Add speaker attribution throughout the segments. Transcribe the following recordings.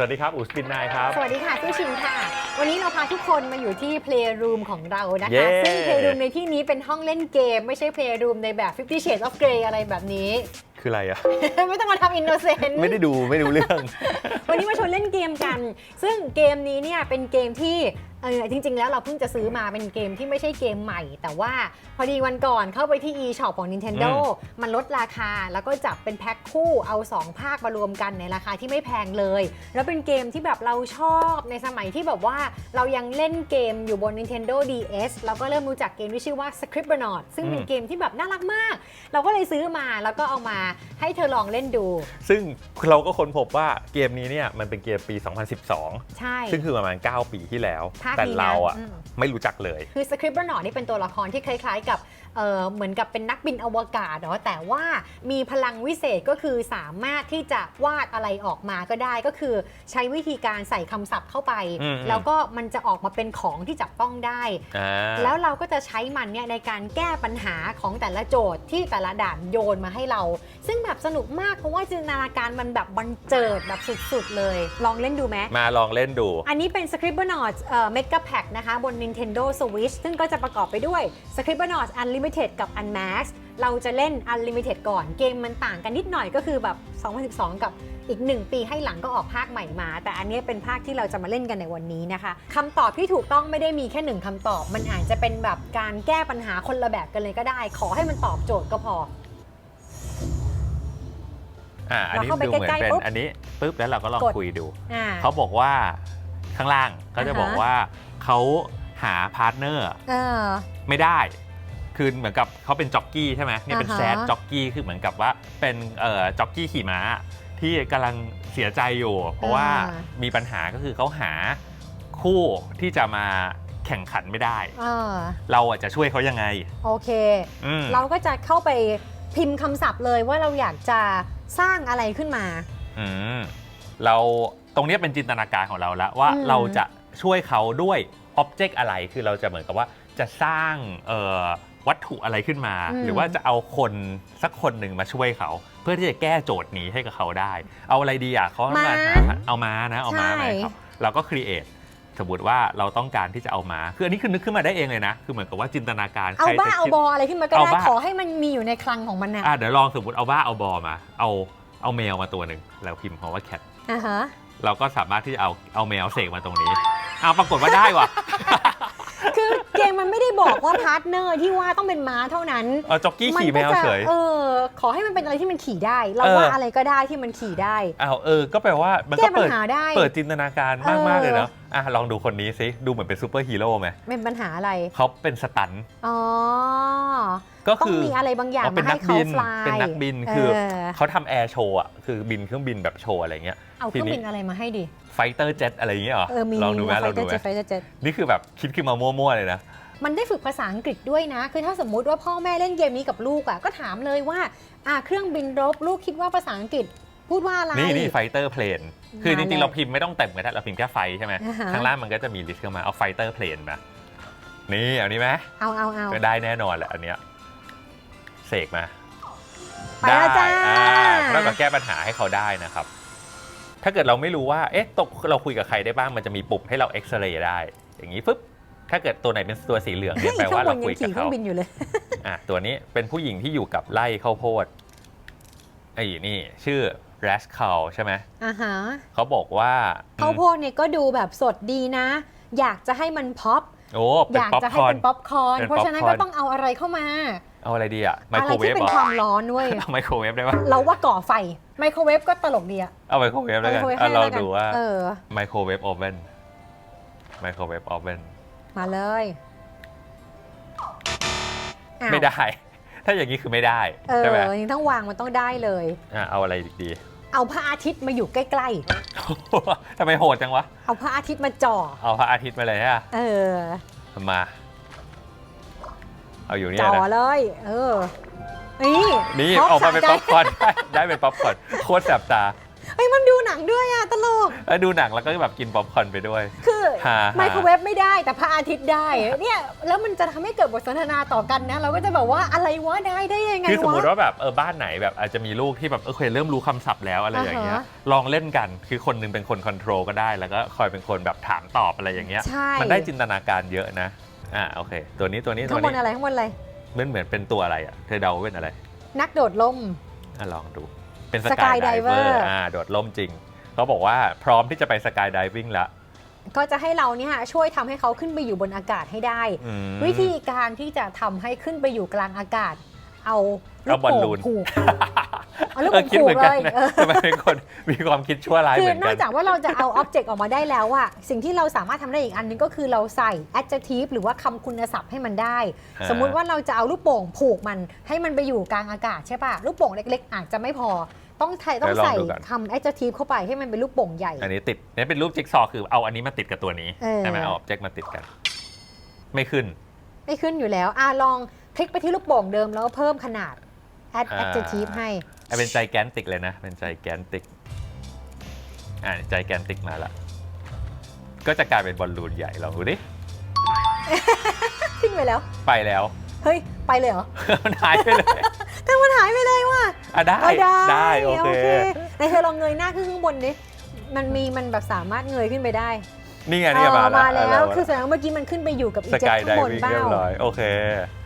Speaker 1: สวัสดีครับอูสปินนายครับ
Speaker 2: สวัสดีค่ะชื่อชิงค่ะ วันนี้เราพาทุกคนมาอยู่ที่ Playroom ของเรานะ
Speaker 1: เย้
Speaker 2: คะ ซึ่ง Playroom ในที่นี้เป็นห้องเล่นเกม ไม่ใช่ Playroom ในแบบ Fifty Shades of Grey อะไรแบบนี้
Speaker 1: คืออะไรอะ
Speaker 2: ไม่ต้องมาทำอินโนเซนต์
Speaker 1: ไม่ได้ดูไม่รู้เรื่อง
Speaker 2: วันนี้มาชวนเล่นเกมกัน ซึ่งเกมนี้เนี่ยเป็นเกมที่ เออจริง ๆ แล้วเราเพิ่งจะซื้อมาเป็นเกมที่ไม่ใช่เกมใหม่ แต่ว่าพอดีวันก่อนเข้าไปที่ eShop ของ Nintendo มันลดราคาแล้วก็จับเป็นแพ็คคู่เอา 2 ภาคมารวมกันในราคาที่ไม่แพงเลย แล้วเป็นเกมที่แบบเราชอบในสมัยที่แบบว่าเรายังเล่นเกมอยู่บน Nintendo DS เราก็เริ่มรู้จักเกมที่ชื่อว่า Scribblenauts ซึ่งเป็น
Speaker 1: อืม
Speaker 2: เกมที่แบบน่ารักมาก เราก็เลยซื้อมาแล้วก็เอามาให้เธอลองเล่นดู
Speaker 1: ซึ่งเราก็ค้นพบว่าเกมนี้เนี่ยมันเป็นเกมปี 2012
Speaker 2: ใช่
Speaker 1: ซึ่งคือประมาณ 9 ปีที่แล้ว
Speaker 2: ภาค
Speaker 1: แต่
Speaker 2: นี้นะ
Speaker 1: เราอะ
Speaker 2: อืม
Speaker 1: ไม่รู้จักเลย
Speaker 2: คือสคริปต์บร์นอนี่เป็นตัวละครที่คล้ายๆกับ เอ่อเหมือนกับเป็นนักบินอวกาศเนาะแต่ว่ามีพลังวิเศษก็คือสามารถที่จะวาดอะไรออกมาก็ได้ก็คือ ใช้วิธีการใส่คำศัพท์เข้าไป
Speaker 1: อืม
Speaker 2: แล้วก็มันจะออกมาเป็นของที่จับต้องได้
Speaker 1: อ่า
Speaker 2: แล้วเราก็จะใช้มันเนี่ยในการแก้ปัญหาของแต่ละโจทย์ที่แต่ละด่านโยนมาให้เรา ซึ่งแบบสนุกมากเพราะว่าจินตนาการมันแบบบันเจิดแบบสุดๆเลย ลองเล่นดูไหม
Speaker 1: มาลองเล่นดู
Speaker 2: อันนี้เป็น Scribblenauts เอ่อ Mega Pack นะคะ บน Nintendo Switch ซึ่งก็จะประกอบไปด้วย Scribblenauts Unlimited กับ Unmasked เราจะเล่น Unlimited ก่อนเกมมันต่างกันนิดหน่อยก็คือแบบ 2012 กับอีก 1 ปีให้หลังก็ออกภาคใหม่มา แต่อันนี้เป็นภาคที่เราจะมาเล่นกันในวันนี้นะคะคำตอบที่ถูกต้องไม่ได้มีแค่หนึ่งคำตอบ มันอาจจะเป็นแบบการแก้ปัญหาคนละแบบกันเลยก็ได้ ขอให้มันตอบโจทย์ก็พอ
Speaker 1: อ่าอันนี้
Speaker 2: เราเข้าไป
Speaker 1: ดูเหมือน
Speaker 2: ใกล้ๆ
Speaker 1: เป็น
Speaker 2: ปุ๊บ
Speaker 1: อันนี้ปุ๊บแล้วเราก็ลอง
Speaker 2: กด
Speaker 1: คุยดู
Speaker 2: อ่า
Speaker 1: เขาบอกว่าข้างล่างเขาจะ
Speaker 2: อ่าฮะ
Speaker 1: บอกว่าเขาหาพาร์ทเนอร์
Speaker 2: เออ
Speaker 1: ไม่ได้ คือเหมือนกับเขาเป็นจ็อกกี้ใช่ไหมเนี่ยเป็น
Speaker 2: อ่าฮะ
Speaker 1: แซดจ็อกกี้คือเหมือนกับว่าเป็นเอ่อจ็อกกี้ขี่ม้าที่กำลังเสียใจอยู่ เพราะว่า
Speaker 2: อ่า
Speaker 1: มีปัญหาก็คือเขาหาคู่ที่จะมาแข่งขันไม่ได้
Speaker 2: เออ
Speaker 1: เราอะจะช่วยเขายังไง
Speaker 2: โอเค
Speaker 1: อืม
Speaker 2: เราก็จะเข้าไปพิมพ์คำศัพท์เลยว่าเราอยากจะสร้างอะไรขึ้นมา
Speaker 1: อืมเราตรงเนี้ยเป็นจินตนาการของเราแล้วว่า
Speaker 2: อืม
Speaker 1: เราจะช่วยเขาด้วยอ็อบเจกต์อะไรคือเราจะเหมือนกับว่าจะสร้างเอ่อ วัตถุอะไรขึ้นมา หรือว่าจะเอาคนสักคนหนึ่งมาช่วยเขา เพื่อที่จะแก้โจทย์นี้ให้กับเขาได้ เอาอะไรดีอะเขามาหาเอามานะเอามาไหมครับเราก็ครีเอทสมมติว่าเราต้องการที่จะเอามาคืออันนี้คือนึกขึ้นมาได้เองเลยนะ คือเหมือนกับว่าจินตนาการ
Speaker 2: เอา
Speaker 1: ใคร
Speaker 2: บ้า
Speaker 1: จะ
Speaker 2: เอา
Speaker 1: คิด
Speaker 2: บออะไรขึ้นมาก็
Speaker 1: เอา
Speaker 2: ได้
Speaker 1: บ้า
Speaker 2: ขอให้มันมีอยู่ในคลังของมันนะ
Speaker 1: อะเดี๋ยวลองสมมติเอาว่าเอาบอมา เอาเอาแมวมาตัวหนึ่งแล้วพิมพ์คำว่าแคท
Speaker 2: อ่าฮะ
Speaker 1: เราก็สามารถที่จะเอาเอาแมวเสกมาตรงนี้เอาปรากฏว่าได้ว่ะ
Speaker 2: คือ เกมมันไม่ได้บอกว่าพาร์ทเนอร์ที่ว่าต้องเป็นม้าเท่านั้น
Speaker 1: เอาจ็อกกี้ขี่แมว
Speaker 2: ก็จะ
Speaker 1: เฉย
Speaker 2: เออ ขอให้มันเป็นอะไรที่มันขี่ได้ เรา
Speaker 1: เออ
Speaker 2: ว่าอะไรก็ได้ที่มันขี่ได้
Speaker 1: อ้าวเออ ก็แปลว่ามัน
Speaker 2: แก้
Speaker 1: ก็
Speaker 2: ปัญ
Speaker 1: เปิด
Speaker 2: หาได้
Speaker 1: เปิดจินตนาการมากมาก
Speaker 2: เออ
Speaker 1: เลยเนาะอะลองดูคนนี้สิดูเหมือนเป็นซูเปอร์ฮีโร่ไหม
Speaker 2: เป็นปัญหาอะไร
Speaker 1: เขาเป็นสตันท์
Speaker 2: อ๋อ
Speaker 1: ก็
Speaker 2: ต้อง
Speaker 1: คือ
Speaker 2: มีอะไรบางอย่าง
Speaker 1: อ๋อเป็น
Speaker 2: มา
Speaker 1: นั
Speaker 2: ให้
Speaker 1: ก
Speaker 2: เขา
Speaker 1: บิน
Speaker 2: ฟลาย
Speaker 1: เป็นนักบินคือ
Speaker 2: เเขา
Speaker 1: ทำแอร์โชว์อะคือบินเครื่องบินแบบโชว์อะไรเงี้ย
Speaker 2: เอาเครื่องบินอะไรมาให้ดิ
Speaker 1: ไฟเตอร์เจ็ตอะไรอย่างเงี้ยเหรอ
Speaker 2: เออมี
Speaker 1: ลองดูไหม
Speaker 2: ไฟ
Speaker 1: ลอง
Speaker 2: เตอ
Speaker 1: ดู
Speaker 2: ร์
Speaker 1: ไหม
Speaker 2: เจ็ตไฟเตอร์เจ็ต
Speaker 1: นี่คือแบบคิดขึ้นมามั่วๆเลยนะ
Speaker 2: มันได้ฝึกภาษาอังกฤษด้วยนะ คือถ้าสมมุติว่าพ่อแม่เล่นเกมนี้กับลูกอะก็ถามเลยว่าอะเครื่องบินรบลูกคิดว่าภาษาอังกฤษพูดว่าอะไร
Speaker 1: นี่นี่ไฟเตอร์เพลนคือจ
Speaker 2: มา
Speaker 1: ริงๆ
Speaker 2: แล้ว
Speaker 1: เราพิมพ์ไม่ต้องเต็มก็ได้เราพิมพ์แค่ไฟใช่ไหม
Speaker 2: อ่าฮะ
Speaker 1: ข้างล่างมันก็จะมีลิสต์เข้ามาเอาไฟเตอร์เพลนมานี่เอานี้ไหม
Speaker 2: เอาเอาเอา
Speaker 1: ก็ได้แน่นอนแหละอันเนี้ยเสกมา
Speaker 2: ไปแล้วจ้า
Speaker 1: อ่าเท่ากับแก้ปัญหาให้เขาได้นะครับ ถ้าเกิดเราไม่รู้ว่า เอ๊ะ ตกเราคุยกับใครได้บ้าง มันจะมีปุ่มให้เราเอ็กซเรย์ได้ อย่างนี้ปุ๊บ ถ้าเกิดตัวไหนเป็นตัวสีเหลืองเนี่ยแปลว่าเราคุย
Speaker 2: ข้
Speaker 1: กับ
Speaker 2: งบนยังขี่เครื่
Speaker 1: เขา
Speaker 2: องบินอยู่เลย
Speaker 1: อะ ตัวนี้เป็นผู้หญิงที่อยู่กับไร่ข้าวโพด ไอ้นี่ ชื่อ r a s c a l ใช่ไหม
Speaker 2: อ่าฮะ
Speaker 1: เขาบอกว่า
Speaker 2: ข้าวโพดเนี่ยก็ดูแบบสดดีนะ อยากจะให้มันพ็อป
Speaker 1: โอ้เป็
Speaker 2: อนยาก
Speaker 1: ป๊อป
Speaker 2: จะ
Speaker 1: ค
Speaker 2: ให้
Speaker 1: อร์น
Speaker 2: เป็นป๊อปคอร์น
Speaker 1: เป็น
Speaker 2: เพราะฉะนั้น
Speaker 1: ป๊อปคอร์
Speaker 2: ก็
Speaker 1: น
Speaker 2: ต้องเอาอะไรเข้ามา
Speaker 1: เอาอะไรดีอะไม
Speaker 2: อะ
Speaker 1: โค
Speaker 2: ไร
Speaker 1: รเว
Speaker 2: ที่
Speaker 1: ฟ
Speaker 2: เป็
Speaker 1: เหร
Speaker 2: น
Speaker 1: อ
Speaker 2: ความร้อนด้วย
Speaker 1: เอาไมโครเวฟได้ปะ
Speaker 2: เราว่าก่อไฟ ไมโครเวฟก็ตลกดีอะ
Speaker 1: เอาไมโครเวฟแล้วกัน
Speaker 2: ไมโครเวฟ
Speaker 1: อะ
Speaker 2: ให้
Speaker 1: เรา
Speaker 2: แล้วกัน
Speaker 1: ดูว่า
Speaker 2: เออ
Speaker 1: ไมโครเวฟโอเว่นไมโครเวฟโอเว่น
Speaker 2: มาเลยอ้าว
Speaker 1: ไม่ได้ ถ้าอย่างนี้คือไม่ได้
Speaker 2: เอ
Speaker 1: ใช่ไหม
Speaker 2: อยังต้องวางมันต้องได้เลย
Speaker 1: อะเอาอะไรดี
Speaker 2: เอาพระอาทิตย์มาอยู่ใกล้
Speaker 1: ทำไมโหดจังวะ
Speaker 2: ๆ เอาพระอาทิตย์มาจ่อ
Speaker 1: เอาพระอาทิตย์มาเลยฮะ
Speaker 2: เออ
Speaker 1: มา เอาอยู่เนี่ย
Speaker 2: จ่อ
Speaker 1: นะ
Speaker 2: เลย เออ นี่
Speaker 1: นี่
Speaker 2: พร้
Speaker 1: ออกมาเป็น
Speaker 2: สะใจ
Speaker 1: ป๊อปคอร์นได้ได้เป็นป๊อปคอร์นโคตรแสบตา
Speaker 2: เฮ้ยมันดูหนังด้วยอะตลก
Speaker 1: แล้วดูหนังแล้วก็แบบกินป๊อปคอร์นไปด้วย
Speaker 2: คือ
Speaker 1: หา
Speaker 2: ไมโครเวฟไม่ได้แต่พระอาทิตย์ได้เนี่ยแล้วมันจะทำให้เกิดบทสนทนาต่อกันนะ เราก็จะแบบว่าอะไรวะได้ได้ยังไง
Speaker 1: คือสมมติ
Speaker 2: วะ
Speaker 1: ว่าแบบเออบ้านไหนแบบอาจจะมีลูกที่แบบเออเคยเริ่มรู้คำศัพท์แล้วอะไรอย่างเงี้ย
Speaker 2: อ่าฮะ
Speaker 1: ลองเล่นกันคือคนหนึงเป็นคนคอนโทรลก็ได้ แล้วก็คอยเป็นคนแบบถามตอบอะไรอย่างเงี้ย
Speaker 2: ใช่
Speaker 1: มันได้จินตนาการเยอะนะ อ่าโอเค ตัวนี้ตัวนี้ตั
Speaker 2: ข้าง
Speaker 1: ว
Speaker 2: บน
Speaker 1: นี้
Speaker 2: อะไรข้างบนอะไร
Speaker 1: มันเหมือนเป็นตัวอะไรอะเธอเดาว่าเป็นอะไร
Speaker 2: นักโดดล่ม
Speaker 1: อะลองดูเป็นส
Speaker 2: Sky
Speaker 1: กายไดเวอ
Speaker 2: Diver
Speaker 1: ร์อ่าโดดล่มจริง เขาบอกว่าพร้อมที่จะไปสกายไดวิ่งละ
Speaker 2: ก็จะให้เราเนี่ยช่วยทำให้เขาขึ้นไปอยู่บนอากาศให้ได้
Speaker 1: อืม
Speaker 2: วิธีการที่จะทำให้ขึ้นไปอยู่กลางอากาศ เอาลู
Speaker 1: เอา
Speaker 2: ก
Speaker 1: บอล
Speaker 2: โป่
Speaker 1: ลู
Speaker 2: ง
Speaker 1: น
Speaker 2: ผูก เอาลูก
Speaker 1: เออคิดเหมือนกัน
Speaker 2: ผูกเลย
Speaker 1: นะ
Speaker 2: เออ
Speaker 1: ทำไมเป็นคนมีความคิดชั่วร้าย
Speaker 2: คื
Speaker 1: เห
Speaker 2: อ
Speaker 1: มือน
Speaker 2: น
Speaker 1: กั
Speaker 2: อก
Speaker 1: น
Speaker 2: จากว่าเราจะเอาอ็อบเจกต์ออกมาได้แล้วอะสิ่งที่เราสามารถทำได้อีกอันนึงก็คือเราใส่ adjective หรือว่าคำคุณศัพท์ให้มันได้
Speaker 1: อ่า
Speaker 2: สมมุติว่าเราจะเอาลูกโป่งผูกมันให้มันไปอยู่กลางอากาศใช่ป่ะ ลูกโป่งเล็ก ๆ อาจจะไม่พอต้องไทยต้องใส่คำ adjective เข้าไปให้มันเป็นลูกโป่งใหญ่
Speaker 1: อันนี้ติดเนี่ยเป็นรูปจิ๊กซอว์คือเอาอันนี้มาติดกับตัวนี้
Speaker 2: เออ
Speaker 1: ใช่ไหมเอาออบเจกต์มาติดกัน ไม่ขึ้น
Speaker 2: ไม่ขึ้นอยู่แล้วอะลองคลิกไปที่ลูกโป่งเดิมแล้วก็เพิ่มขนาด add
Speaker 1: อ่า
Speaker 2: adjective ให้
Speaker 1: อะเป็นใจแกนติกเลยนะ เป็นใจแกนติกอ่าใจแกนติกมาละ ก็จะกลายเป็นบอลลูนใหญ่ลองดูดิ
Speaker 2: ขึ้นไปแล้ว
Speaker 1: ไปแล้ว
Speaker 2: เฮ้ย ไปเลยเหรอ
Speaker 1: มันหายไปเลย
Speaker 2: แต่มันหายไปเลยว่ะ
Speaker 1: อะได้
Speaker 2: เอาได้
Speaker 1: ได้โอเค
Speaker 2: ในเธอลองเงยหน้าขึ้นข้างบนดิ มันมีมันแบบสามารถเงยขึ้นไปได้
Speaker 1: นี่ไงนี่ไง
Speaker 2: เอ
Speaker 1: มา
Speaker 2: อมา
Speaker 1: แล้ว
Speaker 2: แล้ว คือแสดงว่าเมื่อกี้มันขึ้นไปอยู่กับอี
Speaker 1: ส
Speaker 2: เจ็ต
Speaker 1: กายได
Speaker 2: ข้างบน
Speaker 1: วิ่ง
Speaker 2: เป
Speaker 1: เรีย
Speaker 2: ล่า
Speaker 1: บร้อยโอเค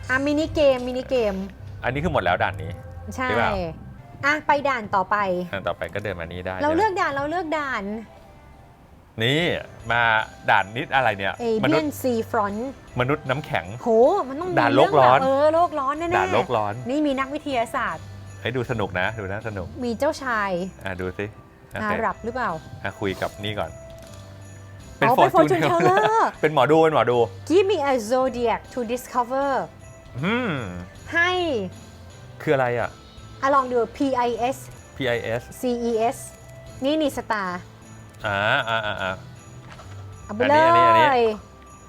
Speaker 2: อะมินิเกมมินิเกม
Speaker 1: อันนี้คือหมดแล้วด่านนี้
Speaker 2: ใช่
Speaker 1: ใช่เปล่า
Speaker 2: อะไปด่านต่อไป
Speaker 1: อันต่อไปก็เดินมานี้ได้
Speaker 2: เรา
Speaker 1: ใช่ไหม
Speaker 2: เลือกด่านเราเลือกด่าน
Speaker 1: นี่มาด่านนิดอะไรเนี่ย
Speaker 2: เอ
Speaker 1: ม
Speaker 2: เบี
Speaker 1: นุ
Speaker 2: ย
Speaker 1: ษ
Speaker 2: น
Speaker 1: ย์
Speaker 2: ซีฟรอน
Speaker 1: มนุษย์น้ำแข็ง
Speaker 2: โห มันต้องมี
Speaker 1: ด่านโลก
Speaker 2: เง
Speaker 1: ร้อน
Speaker 2: แบบเออโลกร้อนแน่ๆ
Speaker 1: ด่านโลกร้อน
Speaker 2: นี่มีนักวิทยาศาสตร์
Speaker 1: ให้ดูสนุกนะ ดูน่าสนุก
Speaker 2: มีเจ้าชาย
Speaker 1: อะดูสิโอ
Speaker 2: อา
Speaker 1: เค
Speaker 2: หรับหรือเปล่า
Speaker 1: อะคุยกับนี่ก่อน
Speaker 2: อ๋อเป็น fortune teller
Speaker 1: เป็นหมอดูเป็นหมอดู
Speaker 2: Give me a zodiac to discover
Speaker 1: อืม
Speaker 2: ให้
Speaker 1: คืออะไรอะ
Speaker 2: อะลองดู P I S
Speaker 1: PIS
Speaker 2: C E S นี่นี่สตาร์
Speaker 1: อ่าอ่าอ่าอ่า
Speaker 2: เอาไป
Speaker 1: อัน
Speaker 2: เล
Speaker 1: นี้อันนี้อันนี้
Speaker 2: ย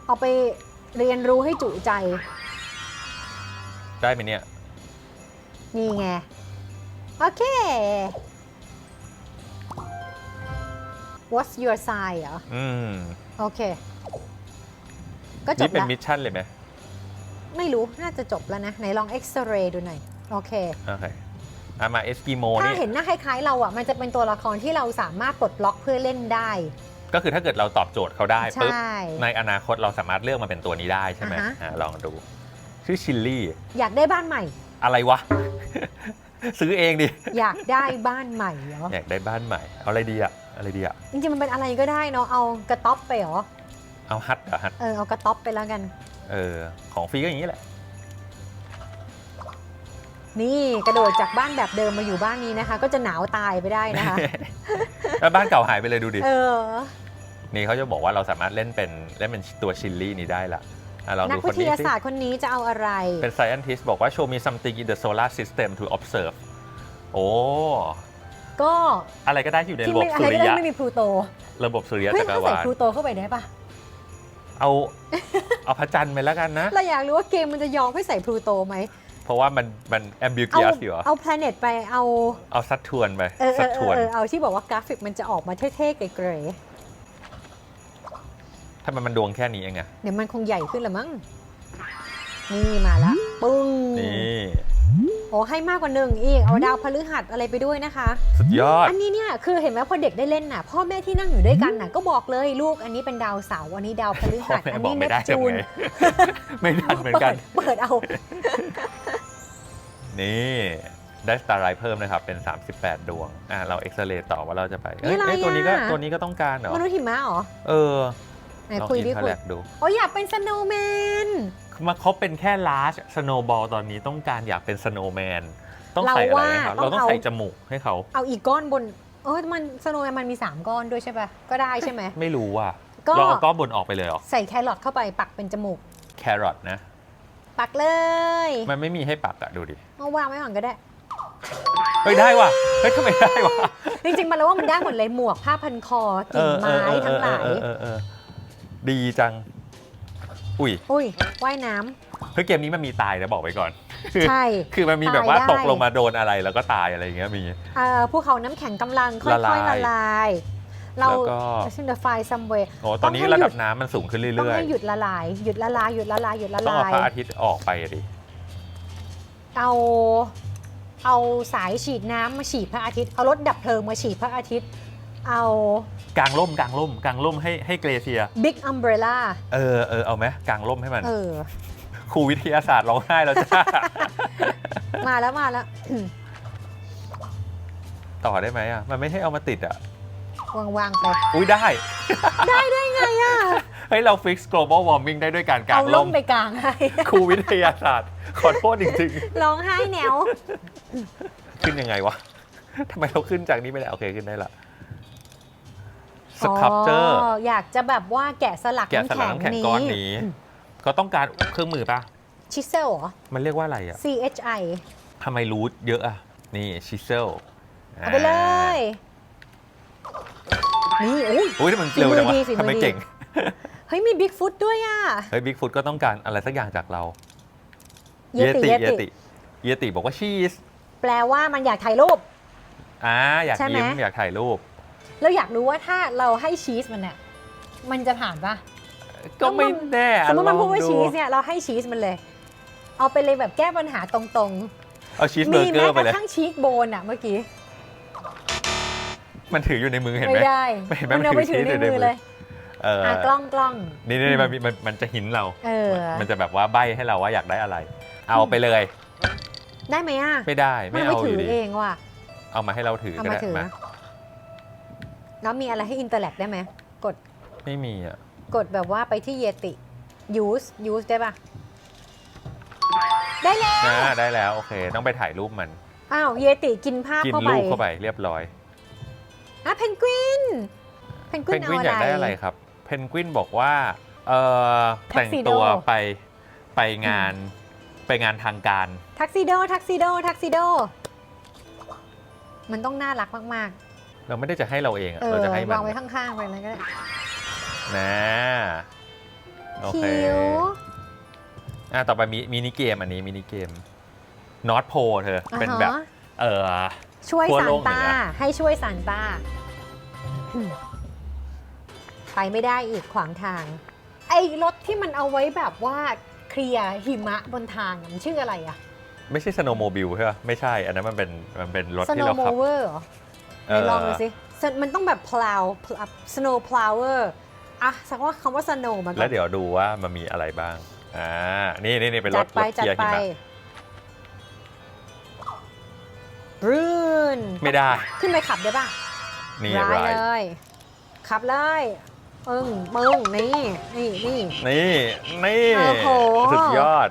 Speaker 2: เอาไปเรียนรู้ให้จุใจ
Speaker 1: ได้ไหมเนี่ย
Speaker 2: นี่ไง โอเค What's your sign เหรอ
Speaker 1: อืม
Speaker 2: โอเค ก็จ
Speaker 1: นี่
Speaker 2: บ
Speaker 1: เป็น
Speaker 2: ละ
Speaker 1: มิชชั่นเลยไหม
Speaker 2: ไม่รู้ น่าจะจบแล้วนะ ไหนลองเอ็กซเรย์ดูหน่อย โอเค
Speaker 1: โอเค อะมาเอสกิโม
Speaker 2: ถ้า
Speaker 1: นี่
Speaker 2: เห็นหน้าคล้ายๆเราอะมันจะเป็นตัวละครที่เราสามารถปลดล็อกเพื่อเล่นได้
Speaker 1: ก็คือถ้าเกิดเราตอบโจทย์เขาได้
Speaker 2: ใช่
Speaker 1: ปุ๊บในอนาคตเราสามารถเลือกมาเป็นตัวนี้ได้ใช่ไหม
Speaker 2: อ่าฮะ
Speaker 1: อ่าลองดู ชื่อชิลลี่
Speaker 2: อยากได้บ้านใหม่
Speaker 1: อะไรวะ ซื้อเองดิ
Speaker 2: อยากได้บ้านใหม่เหรอ
Speaker 1: อยากได้บ้านใหม่ เอาอะไรดีอะอะไรดีอะ
Speaker 2: จริงๆมันเป็นอะไรก็ได้เนาะเอากระต๊อบไปเหรอ
Speaker 1: เอาฮัทเหรอฮัท
Speaker 2: เออเอากระต๊อบไปแล้วกัน
Speaker 1: เออ ของฟรีก็อย่างนี้แหละ
Speaker 2: นี่กระโดดจากบ้านแบบเดิมมาอยู่บ้านนี้นะคะ ก็จะหนาวตายไปได้นะคะ
Speaker 1: แล้วบ้านเก่าหายไปเลยดูดิ
Speaker 2: เออ
Speaker 1: นี่เขาจะบอกว่าเราสามารถเล่นเป็นเล่นเป็นตัวชิลลี่นี้ได้ละอะลอง
Speaker 2: นัก
Speaker 1: ดูค
Speaker 2: วิ
Speaker 1: น
Speaker 2: ท
Speaker 1: นี้
Speaker 2: ยา
Speaker 1: สิ
Speaker 2: ศาสตร์คนนี้จะเอาอะไร
Speaker 1: เป็น scientist บอกว่า show me something in the solar system to observe โอ้
Speaker 2: ก็
Speaker 1: อะไรก็ได้ที่อยู่ใน
Speaker 2: ที่
Speaker 1: ระบบ
Speaker 2: ไม่อะ
Speaker 1: สุ
Speaker 2: ไร
Speaker 1: ริ
Speaker 2: ก็ได้
Speaker 1: ยะ
Speaker 2: ไม่มีพลูโต
Speaker 1: ระบบสุริยะ
Speaker 2: เฮ้ย
Speaker 1: จักร
Speaker 2: ถ้าใส่
Speaker 1: วาล
Speaker 2: พลูโตเข้าไปได้ปะ
Speaker 1: เอาเอาพระจันทร์ไปแล้วกันนะ
Speaker 2: เราอยากรู้ว่าเกมมันจะยอมให้ใส่พลูโตไหม
Speaker 1: เพราะว่ามันมัน
Speaker 2: เอา
Speaker 1: ambiguous อยู่เหรอ
Speaker 2: เอา planet ไปเอา
Speaker 1: เอาซัดทวนไป
Speaker 2: เออเอ
Speaker 1: ซัด
Speaker 2: อ
Speaker 1: ทวน
Speaker 2: เออเอาที่บอกว่ากราฟิกมันจะออกมาเท่ๆเกร
Speaker 1: ทำไมมันดวงแค่นี้เองอะ
Speaker 2: ๆเดี๋ยวมันคงใหญ่ขึ้นละมั้งนี่มาละปึ้ง
Speaker 1: นี่
Speaker 2: โอ้ให้มากกว่าหนึ่งอีกเอาดาวพฤหัสอะไรไปด้วยนะคะ
Speaker 1: สุดยอด
Speaker 2: อันนี้เนี่ยคือเห็นไหมพอเด็กได้เล่นน่ะพ่อแม่ที่นั่งอยู่ด้วยกันน่ะก็บอกเลยลูกอันนี้เป็นดาวเสาร์อันนี้ดาวพฤ
Speaker 1: พ่อ
Speaker 2: หัส
Speaker 1: แม่
Speaker 2: อัน
Speaker 1: บอ
Speaker 2: นี้
Speaker 1: ก
Speaker 2: เน
Speaker 1: ไม่
Speaker 2: ป
Speaker 1: ได้
Speaker 2: จู
Speaker 1: ทำ
Speaker 2: น
Speaker 1: ไง ไม่ทันเหมือนกัน
Speaker 2: เปิดเอา
Speaker 1: นี่ได้สตาร์ไลท์เพิ่มนะครับ เป็น 38 ดวง อะเราเอ็กซเรย์ต่อว่าเราจะไปเอ้ย
Speaker 2: นี่อะไร
Speaker 1: เอ้ยตัวนี้ก็
Speaker 2: อะ
Speaker 1: ตัวนี้ก็ต้องการเหรอ
Speaker 2: มนุษย์หิมะเหรอ
Speaker 1: เออ
Speaker 2: ไหน
Speaker 1: ลอง
Speaker 2: คุย
Speaker 1: อิน
Speaker 2: ดิ
Speaker 1: เทอ
Speaker 2: คุ
Speaker 1: ร์
Speaker 2: ย
Speaker 1: แลกดู
Speaker 2: โอ้ยอยากเป็นสโนว์แมน
Speaker 1: มาเขาเป็นแค่ลาร์จสโนบอลตอนนี้ต้องการอยากเป็นสโนว์แมนต้อง
Speaker 2: เรา
Speaker 1: ใส่อะไร
Speaker 2: ว่า
Speaker 1: ให้เขา
Speaker 2: ต้
Speaker 1: เรา
Speaker 2: อง
Speaker 1: ต้อง
Speaker 2: เอา
Speaker 1: ใส่จมูกให้เขา
Speaker 2: เอาอีกก้อนบน เออมันสโนว์แมนมันมี 3 ก้อนด้วยใช่ปะก็ได้ใช่ไหม
Speaker 1: ไม่รู้อะ
Speaker 2: ก็
Speaker 1: เราเอาก้อนบนออกไปเลยเหรอ
Speaker 2: ใส่แครอทเข้าไปปักเป็นจมูก
Speaker 1: แครอทนะ
Speaker 2: ปักเลย
Speaker 1: มันไม่มีให้ปักอะดูดิ
Speaker 2: เอาวางไว้ก่อนก็ได้
Speaker 1: เฮ้ยได้ว่ะเฮ้ยทำไมได้ว่ะ
Speaker 2: จริงๆมันแล้วว่ามันได้หมดเลยหมวกผ้าพันคอกิ่งไม้ทั้งหลาย
Speaker 1: เออเออเออดีจัง อุ้ย
Speaker 2: อุ้ยว่ายน้ำ
Speaker 1: เฮ้ยเกมนี้มันมีตายนะบอกไว้ก่อน คือ
Speaker 2: ใช่
Speaker 1: คือมันมีแบบว่า
Speaker 2: ตายได้
Speaker 1: ตกลงมาโดนอะไรแล้วก็ตายอะไรอย่างเงี้ยมี
Speaker 2: เอ่อภูเขาน้ำแข็งกำลังค่
Speaker 1: ละลา
Speaker 2: อย
Speaker 1: ย
Speaker 2: ๆละลาย เรา
Speaker 1: แล้วก็
Speaker 2: in the fire somewhere
Speaker 1: โอ้ตอนนี้
Speaker 2: ต้องให้
Speaker 1: ระ
Speaker 2: หยุ
Speaker 1: ดั
Speaker 2: ด
Speaker 1: บน้ำมันสูงขึ้น
Speaker 2: ต้อง
Speaker 1: เรื่อย
Speaker 2: ให้หยุดละลาย หยุดละลาย หยุดละลาย หยุดละ
Speaker 1: ๆ ต้อง
Speaker 2: ลา
Speaker 1: เอา
Speaker 2: ย
Speaker 1: พระอาทิตย์ออกไปอะดิ
Speaker 2: เอาเอาสายฉีดน้ำมาฉีดพระอาทิตย์ เอารถดับเพลิงมาฉีดพระอาทิตย์ เอา
Speaker 1: กางร่มกางร่มกางร่มให้ให้เกรเซีย
Speaker 2: big umbrella
Speaker 1: เออเออเอาไหมกางร่มให้มัน
Speaker 2: เออ
Speaker 1: ครูวิทยาศาสตร์ร้องไห้แล้วจ้า
Speaker 2: มาแล้วมาแล้ว
Speaker 1: ต่อได้ไหมอะ มันไม่ให้เอามาติดอะ
Speaker 2: วางวางๆไป
Speaker 1: อุ้ยได้
Speaker 2: ไงอะ
Speaker 1: เฮ้ย เรา fix global warming ได้ด้วยการกา
Speaker 2: เอา
Speaker 1: ง
Speaker 2: ล่
Speaker 1: ร่
Speaker 2: ม
Speaker 1: ม
Speaker 2: ไปกลางให้
Speaker 1: ครูวิทยาศาสตร์ ขอโทษจริง
Speaker 2: ร้องไห้แนว
Speaker 1: ๆ ขึ้นยังไงวะทำไมเราขึ้นจากนี้ไม่ได้ โอเค ขึ้นได้ละสครับเจอร์
Speaker 2: อ๋ออยากจะแบบว่าแกะสลัก
Speaker 1: แกะสลักน้ำแข็งก้อนนี้เขาต้องการเครื่องมือป่ะ
Speaker 2: ชิเซลเหรอ
Speaker 1: มันเรียกว่าอะไรอะ
Speaker 2: C H I
Speaker 1: ทำไมรู้เยอะอะ นี่ชิเซล
Speaker 2: เอาไปเลย นี่โอ้ย
Speaker 1: อุ้ยมันเร็วจังวะ
Speaker 2: ฝีมือดีฝีมือดี
Speaker 1: ทำไมเก่ง
Speaker 2: เฮ้ยมีบิ๊กฟุตด้วยอะ
Speaker 1: เฮ้ยบิ๊กฟุตก็ต้องการอะไรสักอย่างจากเรา
Speaker 2: เยติ
Speaker 1: เย
Speaker 2: เย
Speaker 1: ติ
Speaker 2: ติ
Speaker 1: เยติบอกว่าชีส
Speaker 2: แปลว่ามันอยากถ่ายรูป
Speaker 1: อ่าอยาก
Speaker 2: ใช่ไหม
Speaker 1: ยิ้มอยากถ่ายรูป
Speaker 2: เราอยากรู้ว่าถ้าเราให้ชีสมันเนี่ยมันจะผ่านปะ
Speaker 1: ก็ไม่แน่
Speaker 2: สมมติมันพูดว่า
Speaker 1: ลอง
Speaker 2: ชีสเนี่ยเราให้ชีสมันเลย เอาไปเลยแบบแก้ปัญหาตรง
Speaker 1: เอาชีส
Speaker 2: ๆ
Speaker 1: เบอ
Speaker 2: มี
Speaker 1: ร์เก
Speaker 2: แม้
Speaker 1: อร์
Speaker 2: ก
Speaker 1: ไปเล
Speaker 2: ระ
Speaker 1: ย
Speaker 2: ทั่งชีสโบนอะเมื่อกี้
Speaker 1: มันถืออยู่ในมือเห็น
Speaker 2: ไม่
Speaker 1: ไหม
Speaker 2: ได้
Speaker 1: ไม่เห็นไหม
Speaker 2: มันเอาไป
Speaker 1: มันถื
Speaker 2: ถื
Speaker 1: อ
Speaker 2: อใน
Speaker 1: ชีสอยู่ในมื
Speaker 2: มื
Speaker 1: อ
Speaker 2: อเลย
Speaker 1: เออ
Speaker 2: อะกล้องกล้อง
Speaker 1: นี่นี่มันมันมันจะหินเรา
Speaker 2: เออ
Speaker 1: มันจะแบบว่าใบให้เราว่าอยากได้อะไร เอาไปเลย
Speaker 2: ได้ไหมอะ
Speaker 1: ไม่ได้ไม่
Speaker 2: น
Speaker 1: เอา
Speaker 2: ไป
Speaker 1: อ
Speaker 2: ถื
Speaker 1: ยู่
Speaker 2: อ
Speaker 1: ดี
Speaker 2: เองว่ะ
Speaker 1: เอามาให้เราถือ
Speaker 2: เอา
Speaker 1: ก็
Speaker 2: มา
Speaker 1: ได้
Speaker 2: ถือ
Speaker 1: มา
Speaker 2: แล้วมีอะไรให้อินเตอร์แลกได้ไหมกด
Speaker 1: ไม่มีอะ
Speaker 2: กดแบบว่าไปที่เยติ use use ได้ปะได้แล้ว
Speaker 1: อ่าได้แล้ว โอเค ต้องไปถ่ายรูปมัน
Speaker 2: อ้าว เยติกินภาพ
Speaker 1: กิน
Speaker 2: เข้าไป
Speaker 1: รูปเข้าไปเรียบร้อย
Speaker 2: อะเพนกวิน เพนก
Speaker 1: เพ
Speaker 2: วิน
Speaker 1: น
Speaker 2: เอา
Speaker 1: กวิน
Speaker 2: อะ
Speaker 1: อยาก
Speaker 2: ไร
Speaker 1: ได้อะไรครับ เพนกวินบอกว่าเออแต่ง
Speaker 2: Tuxedo
Speaker 1: ตัวไปไปงานไปงานทางการ
Speaker 2: ทักซิโด ทักซิโด ทักซิโด มันต้องน่ารักมาก
Speaker 1: เราไม่ได้จะให้เราเองอะ
Speaker 2: ๆเออ
Speaker 1: เราจะให้มั
Speaker 2: วานงไว้ข้างๆไปเลยก็ได้
Speaker 1: นะโอเค
Speaker 2: คิว
Speaker 1: อะต่อไปมีมินิเกมอันนี้มินิเกมนอตโพเธอ
Speaker 2: อ่าฮะ
Speaker 1: เป็นแบบ เออ
Speaker 2: ช่วย
Speaker 1: ทั่ว
Speaker 2: ซา
Speaker 1: โล
Speaker 2: น
Speaker 1: กเหนื
Speaker 2: ต้า
Speaker 1: อ
Speaker 2: ให้ช่วยซานต้าอืมไปไม่ได้อีกขวางทาง ไอ้รถที่มันเอาไว้แบบว่าเคลียร์หิมะบนทางอะมันชื่ออะไรอะ
Speaker 1: ไม่ใช่สโนว์โมบิลใช่ปะไม่ใช่ อันนั้นมันเป็นมันเป็นรถ
Speaker 2: ส
Speaker 1: ที่
Speaker 2: โน
Speaker 1: เรา
Speaker 2: ว์โม
Speaker 1: ขับ
Speaker 2: เวอร์เหรอไหนลองดูสิมันต้องแบบพลาวสโนว์พลาวเวอร์อะสักว่าคำว่าสโนว์มาก่
Speaker 1: แล้
Speaker 2: อ
Speaker 1: วนเดี๋ยวดูว่ามันมีอะไรบ้างอ่านี่นี่นี่เป็นร
Speaker 2: จั
Speaker 1: ถ
Speaker 2: ดไป
Speaker 1: รถ
Speaker 2: จัด
Speaker 1: เกียร์
Speaker 2: ไป
Speaker 1: หิมะ
Speaker 2: รูน
Speaker 1: ไม่ได้
Speaker 2: ขึ้นไปขับได้ป่ะ
Speaker 1: นี่
Speaker 2: ร้าย
Speaker 1: ไร
Speaker 2: เลย ขับเลยปึ้งปึ้งนี่ นี่นี่
Speaker 1: นี่ นี่
Speaker 2: โอ้โห
Speaker 1: สุดยอด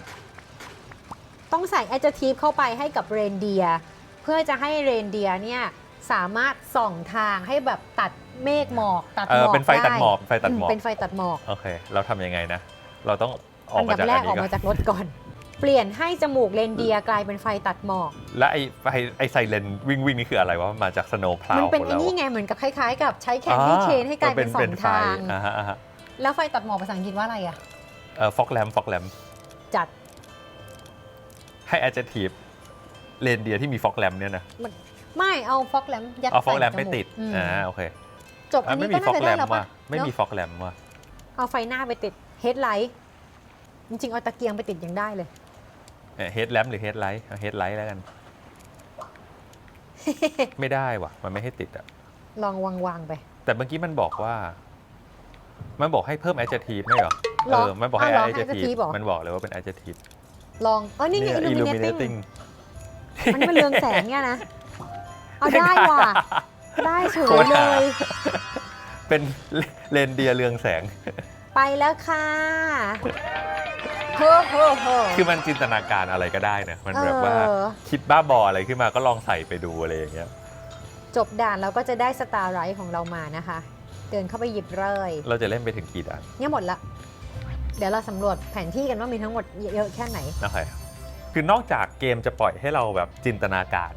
Speaker 2: ต้องใส่ adjective เข้าไปให้กับเรนเดียร์เพื่อจะให้เรนเดียร์เนี่ย สามารถส่องทางให้แบบตัดเมฆหมอก ตัด
Speaker 1: เอ
Speaker 2: ห
Speaker 1: อ
Speaker 2: มอก
Speaker 1: เป็นไฟตัดหมอก
Speaker 2: ไไฟ
Speaker 1: ตัดหมอก
Speaker 2: เป็นไฟตัดหมอก
Speaker 1: โอเค เราทำยังไงนะ เราต้องออ
Speaker 2: อั
Speaker 1: ก
Speaker 2: น
Speaker 1: มา
Speaker 2: ดับ
Speaker 1: จาก
Speaker 2: แร
Speaker 1: อั
Speaker 2: ก
Speaker 1: น
Speaker 2: ออ
Speaker 1: นี้
Speaker 2: ก
Speaker 1: ก่อ
Speaker 2: มานจากรถก่อน เปลี่ยนให้จมูกเรนเดียร์กลายเป็นไฟตัดหมอก
Speaker 1: และไอ้ไฟไอ้ไซเรนวิ่งวิ่งนี่คืออะไรวะมันมาจากสโนว์พลา
Speaker 2: มัน
Speaker 1: ว
Speaker 2: เป็น
Speaker 1: ของ
Speaker 2: ไอ้
Speaker 1: เรา
Speaker 2: นี่ไงเหมือนกับคล้ายๆ กับใช้แคนดี้เคนให้กลายเป็นสองทาง
Speaker 1: อ่าฮะอ่าฮะ
Speaker 2: แล้วไฟตัดหมอกภาษาอังกฤษว่าอะไรอะ
Speaker 1: เออฟอกแลมฟอกแลม
Speaker 2: จัด
Speaker 1: ให้ adjective เรนเดียที่มีฟอกแลมเนี่ยนะ
Speaker 2: ไม่เอาฟอกแลมยัด
Speaker 1: เอาฟอก
Speaker 2: ใส่
Speaker 1: แลม
Speaker 2: จ
Speaker 1: ไป
Speaker 2: มูก
Speaker 1: ติด
Speaker 2: อืม
Speaker 1: อ่าโอเค
Speaker 2: จบอั
Speaker 1: อะ
Speaker 2: น
Speaker 1: ไม่
Speaker 2: นี้
Speaker 1: มี
Speaker 2: ก็
Speaker 1: ฟอ
Speaker 2: น่ากจะ
Speaker 1: แล
Speaker 2: ได้
Speaker 1: ม
Speaker 2: แล้ว
Speaker 1: ว่ะ
Speaker 2: ปะ
Speaker 1: ไม่มี
Speaker 2: เนอะ
Speaker 1: ฟอกแลมว่ะ
Speaker 2: เอาไฟหน้าไปติดเฮดไลท์จริงๆเอาตะเกียงไปติดยังได้เลย
Speaker 1: เฮดแลมหรือเฮดไลท์เฮดไลท์แล้วกัน ไม่ได้ว่ะ มันไม่ให้ติดอะ
Speaker 2: ลองวางวางๆไป
Speaker 1: แต่เมื่อกี้มันบอกว่า มันบอกให้เพิ่ม adjective ไม่เหรอ
Speaker 2: หร
Speaker 1: เอ
Speaker 2: อ
Speaker 1: อมันบอกให้
Speaker 2: อ้าวเหรอ
Speaker 1: adjective
Speaker 2: adjective เหรอ
Speaker 1: มันบอกเลยว่าเป็น adjective
Speaker 2: ลองเออนี่ไง
Speaker 1: เนี่ย
Speaker 2: illuminating มันเป็นเรืองแสงเนี่ยนะ เอาได้ว่ะ ได้เฉย
Speaker 1: โคตร
Speaker 2: เล
Speaker 1: หา
Speaker 2: ย
Speaker 1: เป็นเลนเดียร์เรืองแสง
Speaker 2: ไปแล้วค่ะ เฮ้อเฮ้อเฮ้อ
Speaker 1: คือมันจินตนาการอะไรก็ได้นะมันแบบว่า
Speaker 2: เออ
Speaker 1: คิดบ้าบออะไรขึ้นมาก็ลองใส่ไปดูอะไรอย่างเงี้ย
Speaker 2: จบด่านเราก็จะได้สตาร์ไรท์ของเรามานะคะ เดินเข้าไปหยิบเลย
Speaker 1: เราจะเล่นไปถึงกี่ด่าน
Speaker 2: เนี่ยหมดละ เดี๋ยวเราสำรวจแผนที่กันว่ามีทั้งหมดเยอะแค่ไหน
Speaker 1: โอเคคือนอกจากเกมจะปล่อยให้เราแบบจินตนาการ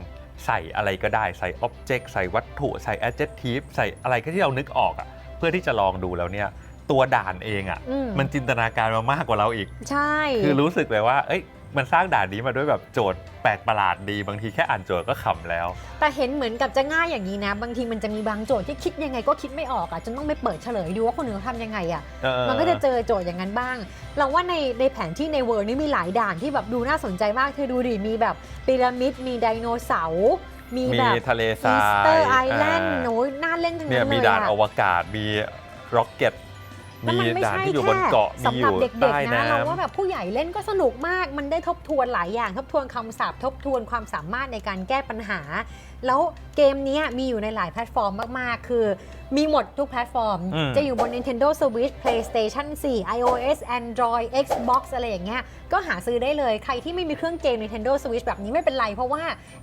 Speaker 1: ใส่อะไรก็ได้ใส่ object ใส่วัตถุ ใส่ adjective ใส่อะไรก็ที่เรานึกออกอะ่ะเพื่อที่จะลองดูแล้วเนี่ย ตัวด่านเองอะ่ะ
Speaker 2: อืม
Speaker 1: มันจินตนาการมามากกว่าเราอีก
Speaker 2: ใช่
Speaker 1: คือรู้สึกเลยว่า เอ้ย มันสร้างด่านนี้มาด้วยแบบโจทย์แปลกประหลาดดี บางทีแค่อ่านโจทย์ก็ขำแล้ว
Speaker 2: แต่เห็นเหมือนกับจะง่ายอย่างนี้นะ บางทีมันจะมีบางโจทย์ที่คิดยังไงก็คิดไม่ออกอะจนต้องไปเปิดเฉลยดูว่าคนอื่นเขาทำยังไงอะ
Speaker 1: เออ
Speaker 2: มันก็จะเจอโจทย์อย่างนั้นบ้าง เราว่าในในแผนที่ในเวิร์นี้มีหลายด่านที่แบบดูน่าสนใจมากเธอดูดิ มีแบบพีระมิด มีไดโนเสาร์ มี
Speaker 1: มี
Speaker 2: แบบ
Speaker 1: ทะเลท
Speaker 2: อี
Speaker 1: รา
Speaker 2: ส
Speaker 1: ย
Speaker 2: เตอร์ไอแลนด์าโน้ยน่าเล่นทั้ง
Speaker 1: เนี่ย
Speaker 2: นั้นเล
Speaker 1: มี
Speaker 2: ย
Speaker 1: ด่านอ
Speaker 2: อะ
Speaker 1: วกาศมีร็อกเก็ต
Speaker 2: แล้ว
Speaker 1: มี
Speaker 2: มันไม่
Speaker 1: ด่าน
Speaker 2: ใช่
Speaker 1: ที่อยู่บน
Speaker 2: แค่
Speaker 1: เกาะมี
Speaker 2: สำ
Speaker 1: อ
Speaker 2: หรับ
Speaker 1: ยู่
Speaker 2: เด็ก
Speaker 1: ใต้
Speaker 2: ๆนะ
Speaker 1: น้
Speaker 2: เราว่าแบบผู้ใหญ่เล่นก็สนุกมาก มันได้ทบทวนหลายอย่าง ทบทวนคำศัพท์ทบทวนความสามารถในการแก้ปัญหา แล้วเกมเนี้ยมีอยู่ในหลายแพลตฟอร์มมากๆ คือ มีหมดทุกแพลตฟอร์ม
Speaker 1: อืม
Speaker 2: จะอยู่บน Nintendo Switch PlayStation 4 iOS Android Xbox อะไรอย่างเงี้ยก็หาซื้อได้เลยใครที่ไม่มีเครื่องเกม Nintendo Switch แบบนี้ไม่เป็นไร เพราะว่า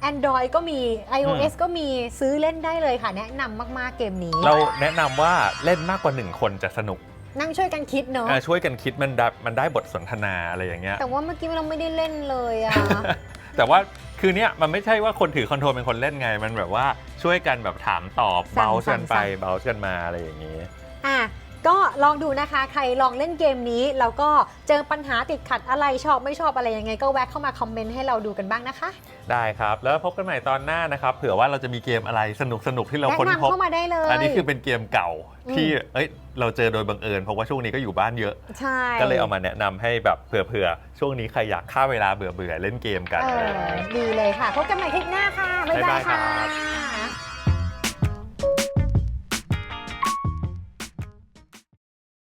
Speaker 2: Android ก็มี iOS ก็มีซื้อเล่นได้เลยค่ะ แนะนำมากๆเกมนี้ำ
Speaker 1: เราแนะนำว่าเล่นมากกว่าหนึ่งคนจะสนุก
Speaker 2: นั่งช่วยกันคิดเนาะ
Speaker 1: เออช่วยกันคิดมันได้มันได้บทสนทนาอะไรอย่างเงี้ย
Speaker 2: แต่ว่าเมื่อกี้เราไม่ได้เล่นเลยอะ
Speaker 1: แต่ว่าคือเนี้ยมันไม่ใช่ว่าคนถือคอนโทรลเป็นคนเล่นไง มันแบบว่าช่วยกันแบบถามตอบ
Speaker 2: สั่ง
Speaker 1: เบาส์กันไป
Speaker 2: สั่ง
Speaker 1: เบาส์กันมาอะไรอย่างนี้
Speaker 2: อะ ก็ลองดูนะคะ ใครลองเล่นเกมนี้ แล้วก็เจอปัญหาติดขัดอะไรชอบไม่ชอบอะไรยังไง ก็แวะเข้ามาคอมเมนต์ให้เราดูกันบ้างนะคะ
Speaker 1: ได้ครับ แล้วพบกันใหม่ตอนหน้านะครับ เผื่อว่าเราจะมีเกมอะไรสนุกสนุกๆที่เรา
Speaker 2: แนะ
Speaker 1: ค้นพ
Speaker 2: นำ
Speaker 1: บ
Speaker 2: เข้ามาได้เลย
Speaker 1: อันนี้คือเป็นเกมเก่า
Speaker 2: อืม
Speaker 1: ที่เอ้ยเราเจอโดยบังเอิญเพราะว่าช่วงนี้ก็อยู่บ้านเยอะ
Speaker 2: ใช่
Speaker 1: ก็เลยเอามาแนะนำให้แบบเผื่อๆ ช่วงนี้ใครอยากฆ่าเวลาเบื่อๆ เล่นเกมกัน
Speaker 2: เอ
Speaker 1: อะไรอ
Speaker 2: อย่าง
Speaker 1: เงี้ย
Speaker 2: ดีเลยค่ะ พบกันใหม่คลิปหน้าค่ะ บ๊ายบา
Speaker 1: บ๊ายบายยครั
Speaker 2: ค่ะ
Speaker 1: บ